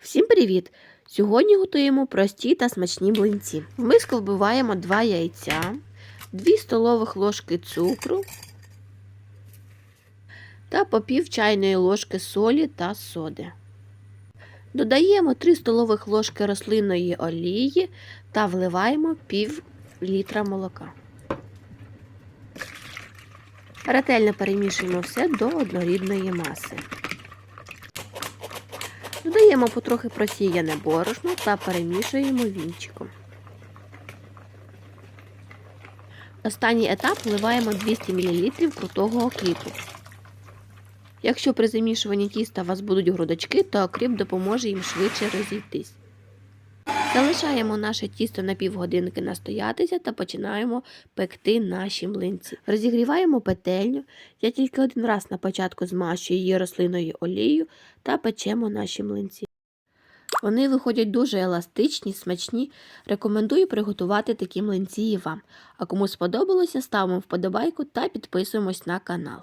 Всім привіт! Сьогодні готуємо прості та смачні млинці. В миску вбиваємо 2 яйця, 2 столових ложки цукру та по пів чайної ложки солі та соди. Додаємо 3 столових ложки рослинної олії та вливаємо пів літра молока. Ретельно перемішуємо все до однорідної маси. Додаємо потрохи просіяне борошно та перемішуємо вінчиком. Останній етап вливаємо 200 мл крутого окріпу. Якщо при замішуванні тіста у вас будуть грудочки, то окріп допоможе їм швидше розійтись. Залишаємо наше тісто на півгодинки настоятися та починаємо пекти наші млинці. Розігріваємо петельню. Я тільки один раз на початку змащую її рослинною олією та печемо наші млинці. Вони виходять дуже еластичні, смачні. Рекомендую приготувати такі млинці і вам. А кому сподобалося, ставимо вподобайку та підписуємось на канал.